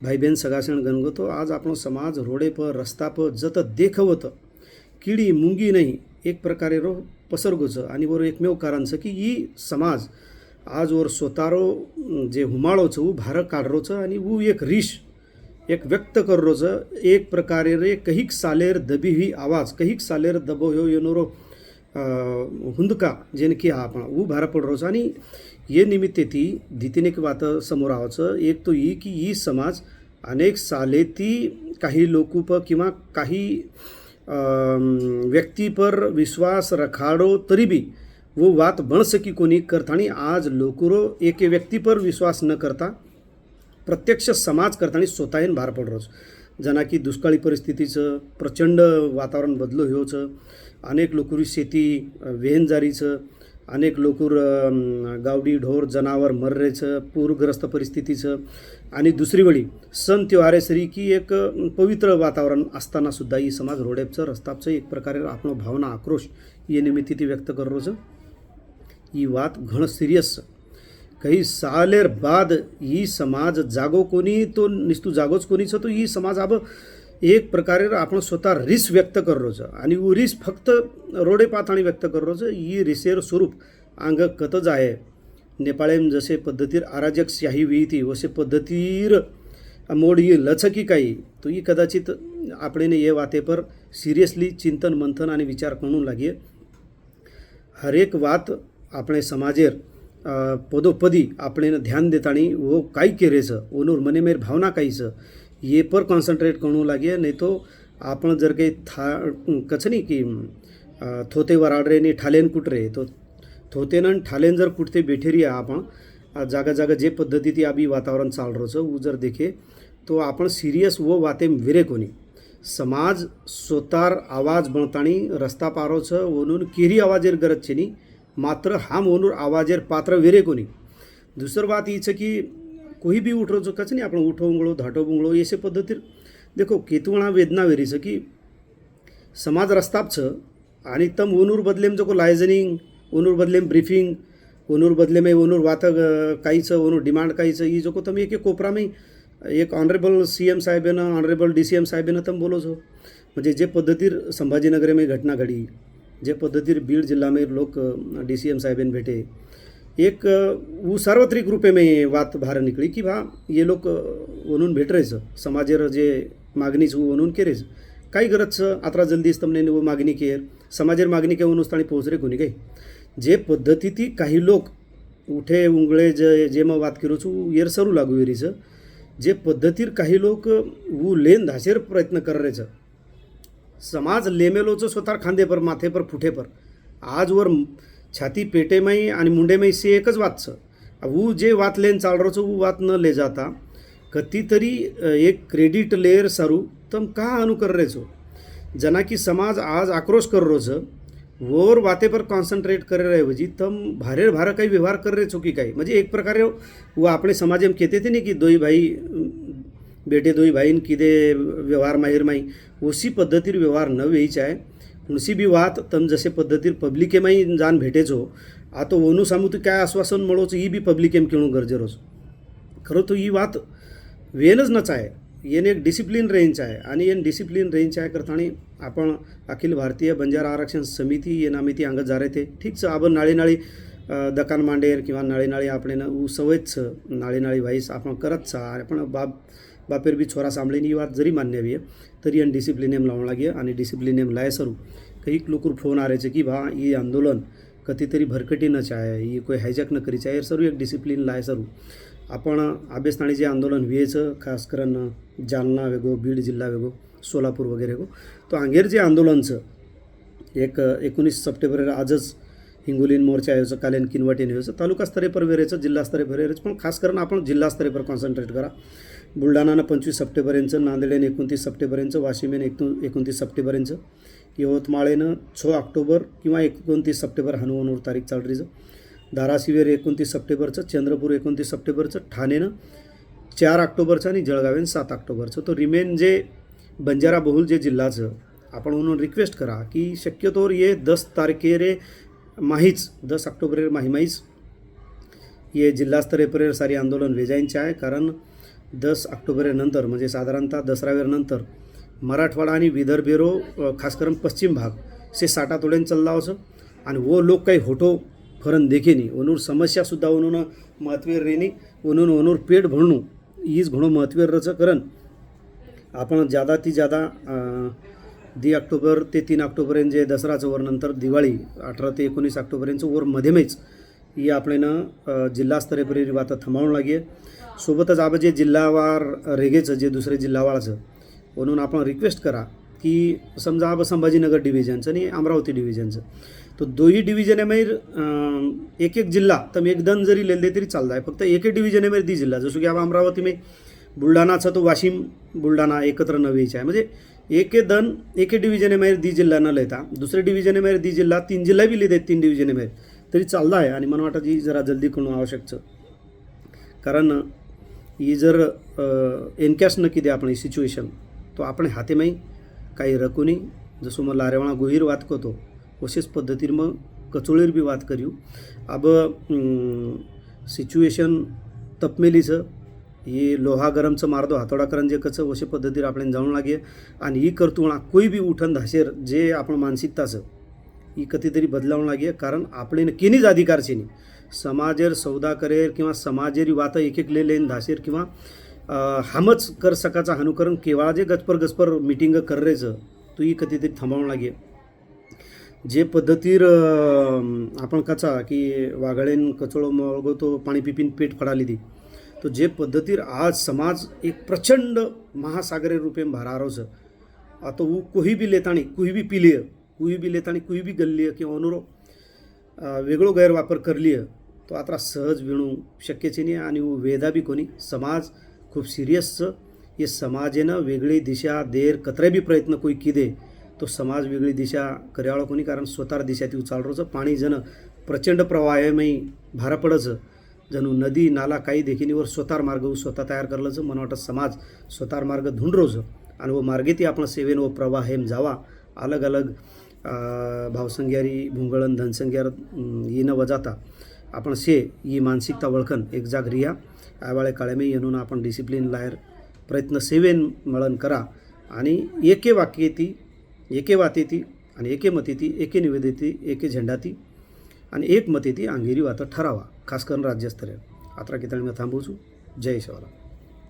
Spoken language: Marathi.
भाई बहन સગાસણ गणगतो आज आपण समाज रोडे पर रस्ता पर जत देखवत. किडी मुंगी नाही एक प्रकारे रो पसरगोचं. आणि वर एकमेव कारण छ की ही समाज आज वर स्वतारो जे हुमाळो छ ऊ भार काढरो छ आणि ऊ एक रिश एक व्यक्त कररो छ एक प्रकारे रे कहीक सालेर दबी ही आवाज कहीक सालेर दबो हो येणारो हुंदका जेन की हा आपण ऊ भार पडरो आणि ये निमित्ते ती धितीन वात समोर आवाचं एक तो ही की ही समाज अनेक साले ती काही लोकूप किंवा काही व्यक्तीपर विश्वास रखाडो तरी बी वो वात बन सकी कोणी करतानी आज लोकुरो एके व्यक्ती पर विश्वास न करता प्रत्यक्ष समाज करताना स्वतःहून भार पडरोच जना की दुष्काळी परिस्थितीचं प्रचंड वातावरण बदलू ह्योचं अनेक लोकुरी शेती वेहनजारीचं अनेक लोकूर गावडी ढोर जनावर मर्रेचं पूरग्रस्त परिस्थितीचं आणि दुसरी वेळी सण त्योहारेसरी की एक पवित्र वातावरण असतानासुद्धा ही समाज रोडेपचं रस्तापचं एक प्रकारे आपण भावना आक्रोश या निमित्त ती व्यक्त करतो ही वात घण सिरियस कई सालेर बाद ई समाज जागो कोणी तो निस्तू जागोच कोणी छ तो ई समाज अब एक प्रकारे आपण स्वतः रिस व्यक्त कररो छ। आणि ऊ रिस फक्त रोडे पातळी व्यक्त कररो छ। ई रिसेर स्वरूप अंग कतच आहे नेपाळेम जसे पद्धतीर अराजक शाही विहिती वसे पद्धतीर मोड ही लचकी काही तो ही कदाचित आपणेने ये वातेपर सिरियसली चिंतन मंथन आणि विचार करून लागे हरेक वात आपणे समाजेर અ, પદોપદી આપણે ધ્યાન દેતાણી वो काय केरे छ ओनूर मने मेर भावना काही छ ये पर कॉन्सन्ट्रेट करू लागे नाही तो आपण जर काही था कच नाही की अ, थोते वराडरे नी ठालेन कुटरे तो थोतेन आणि ठालेन जर कुठते बेठेरी आहे आपण अ, जागा जागा जे पद्धती ती आबी वातावरण चालरो छ ऊ जर देखे तो आपण सिरियस वो वाते विरे कोणी समाज स्वतार आवाज बनताणी रस्ता पारो छ ओनून केरी आवाजेर गरज छे नी मात्र हा होनूर आवाजेर पात्र वेरे कोणी? दुसर बात ई छ कि कोई भी उठो जो कच नहीं उठो उंगड़ो धाटो बुंगड़ो ऐसे पद्धतीर देखो केतुणा वेदना वेरी छ समाज रस्ताप छ आणि तम ओनूर बदलेम जो को लायझनिंग ओनूर बदलेम ब्रीफिंग ओनूर बदलेम ओनूर वात काही छ ओनूर डिमांड काही ही ई जो को तम एक कोपरा में एक ऑनरेबल सी एम साहेबेनं ऑनरेबल डी सी एम साहेबेनं तम बोलो छो म्हणजे जे पद्धतीर संभाजीनगरे में घटना घडी जे पद्धतीर बीड जिल्ह्यामध्ये लोक डी सी एम साहेबांनी भेटे एक अ, वो सार्वत्रिक रूपे में बात बाहेर निकली की बा ये लोक वनून भेटरेचं समाजेर जे मागणीच वनून केरेच काही गरज छ आता जल्दीच તમને वो मागणी केर समाजेर मागणी के वनूस ताणी पोहोचरे कोणी काही जे पद्धती ती काही लोक उठे उंगळे जे जे मग વાત करू છું येर सरू लागू वेरीचं जे पद्धतीर काही लोक वो लेन धाशेर प्रयत्न કરે છે समाज लेमेलोचं स्वतः खांदे पर माथे पर फुटे पर आजवर छाती पेटेमाई आणि मुंडेमाई से एकच वाचचं ऊ जे वात लेन चालरोचं ऊ वात न ले जाता कधीतरी एक क्रेडिट लेयर सारू तम का अनुकर रेचो जना की समाज आज आक्रोश कर रोच वर वाते पर कॉन्सन्ट्रेट करे रहेऐवजी तम भारेर भारा काही व्यवहार कर रे की काही. म्हणजे एक प्रकारे व आपले समाज एम कहते थे नाही की दोई भाई बेटे दोई भाईन किदे व्यवहार माहिर माई? उसी पद्धतीर व्यवहार न वेईच आहे. हुणसी बी वात तम जसे पद्धतीर पब्लिके माई जाण भेटेचो. आता ओनू सांगू तू काय आश्वासन मळोच ही बी पब्लिकेम केणू गरजेरोच खरं तो ही वात वेनच नच आहे. येन एक डिसिप्लिन रेंज आहे. आणि येन डिसिप्लिन रेंज आहे करताना आपण अखिल भारतीय बंजारा आरक्षण समिती येन आम्ही ती अंगत जा रे ते ठीकच आपण नाळी नाळी दकान मांडेर किंवा नाळी नाळी आपण सवयच नाळी नाळी वाईस आपण करत सा आपण बाब बापेर बी छोरा સાંભળીને એ વાત જરી માન્ય આવીએ તરી અને ડિસિપ્લિન એમ લાવવા લાગીએ અને ડિસિપ્લિન એમ લાય સરું કંઈક લોકો ફોન આરે છે કે ભા એ આંદોલન કતીતરી ભરકટી ન ચાહે એ કોઈ હાઇજેક ન કરી ચાહે સરું એક ડિસિપ્લિન લાય સરું आपण आबेस्थानी जे आंदोलन व्हायचं खास करून जालना वेगो बीड जिल्हा वेगो सोलापूर वगैरे वेगो तो हांगेर जे आंदोलनचं एक एकोणीस सप्टेंबर आजच हिंगोलीन मोर्चा यायचं कालेन किनवटीन यायचं तालुकास्तरीय पर वेरायचं जिल्हास्तरीय पर वेरायचं पण खास करून आपण जिल्हास्तरीयवर कॉन्सन्ट्रेट करा. बुलढाणानं पंचवीस सप्टेंबरेंचं नांदेडेन एकोणतीस सप्टेंबरेंचं वाशिमेन एकूण एकोणतीस सप्टेंबरेंचं यवतमाळेनं छ ऑक्टोबर किंवा एकोणतीस सप्टेंबर हनुमानूर तारीख चालरीचं धाराशिवेर एकोणतीस सप्टेंबरचं चंद्रपूर एकोणतीस सप्टेंबरचं ठाणेनं चार ऑक्टोबरचं आणि जळगावेन सात ऑक्टोबरचं. तो रिमेन जे बंजारा बहुल जे जिल्हाचं आपण म्हणून रिक्वेस्ट करा की शक्यतोवर ये दस तारखेरे माहीच दस ऑक्टोबर माही माहीच जिल्हास्तरीय जिल्हा सारी आंदोलन वेजायचे आहे. कारण दस ऑक्टोबरेनंतर म्हणजे साधारणतः दसरावेरनंतर मराठवाडा आणि विदर्भेरो खास करून पश्चिम भाग से साठा तोडेन चालला असं. आणि वो लोक काही होटो फरन देखेनी ओनूर समस्यासुद्धा ओनून महत्वेर रेनी ओनून ओनूर पेट भरणू हीच घणो महत्वेर रचं करण आपण जादा ती जादा दी ऑक्टोबर ते तीन ऑक्टोबरेन जे दसराचं वर नंतर दिवाळी अठरा ते एकोणीस ऑक्टोबरेंचं वर मध्यमेच ही आपल्यानं अं, जिल्हास्तरीय वातं लागे सोबतच आपण जे जिल्हावार रेगेचं जे दुसरे जिल्हावाळाचं म्हणून आपण रिक्वेस्ट करा की समजा आप संभाजीनगर डिव्हिजनचं आणि अमरावती डिव्हिजनचं तर दोही डिव्हिजनेमेर एक एक जिल्हा तर एकदम जरी लिहिले तरी चालतं आहे फक्त एक एक डिव्हिजनेमेर दी जिल्हा. जसं की आपण अमरावती मी बुलढाणाचा तो वाशिम बुलढाणा एकत्र नवीचा आहे. म्हणजे एके दन एके एक दी जिल्हा न लयता दुसरे डिव्हिजने मेर दी जिल्हा तीन जिल्हा बी लिहित आहेत तीन डिव्हिजन मेर तरी चाललं आहे आणि मला वाटतं ही जरा जल्दी करणं आवश्यकचं कारण ही जर एनकॅश न किती आपण ही सिच्युएशन तो आपण हातेमाई काही रकुनी जसं मग लारेवाणा गोहीर वाद करतो असेच पद्धतीने मग कचोळीर बी वाद करू अब सिच्युएशन तपमेलीचं ही लोहा गरमचं मारदो हातोडा करण जे कचं अशा पद्धतीर आपण जाऊन लागे. आणि ही करतुळा कोई बी उठन धाशेर जे आपण मानसिकताचं ही कधीतरी बदलावून लागे. कारण आपले केनीच अधिकार छे समाजेर सौदा करेर किंवा समाजेरी वात एक एक ले लेन धासेर किंवा हमच हामच कर सकाचा अनुकरण केवळा जे गजपर गजपर मिटिंग कररेचं तो ही कधीतरी थांबावून लागे. जे पद्धतीर आपण कचा की वाघळेन कचोळो मळगो तो पाणी पिपीन पेट फडाली ती तो जे पद्धतीर आज समाज एक प्रचंड महासागरी रूपे भारारोच आता ऊ कुही बी लेताणी कुही बी पिलीय कुही बी लेताणी कुही बी गल्लीय किंवा अनुरो वेगळो गैरवापर करलीय तो आता सहज विणू शक्यच नाही आणि वेदा बी कोणी समाज खूप सिरियसचं हे। समाजेनं वेगळी दिशा देर कतरे बी प्रयत्न कोई किदे तो समाज वेगळी दिशा कर्याळो कोणी कारण स्वतः दिशा ती उचालरोचं पाणी जण प्रचंड प्रवाहमयी भारा पडचं जणू नदी नाला काही देखीनीवर स्वतार मार्ग स्वतः तयार करलंच मला वाटतं समाज स्वतार मार्ग धुंडरोज आणि व मार्गे ती आपण सेवेन व प्रवाह हेम जावा. अलग अलग भावसंग्यारी भुंगळण धनसंग्यार येणं वजाता आपण से ही मानसिकता वळखन एक जाग रिया. आयवाळे काळेमे येणून आपण डिसिप्लिन लायर प्रयत्न सेवेन मळण करा आणि एके वाक्ये ती एके वाते ती आणि एके मते ती एके निवेदेती एके झेंडा ती आणि एक मते ती अंगेरी वातं ठरावा. खास करून राज्यस्तरीय आता किती मी थांबवू जय शिवराम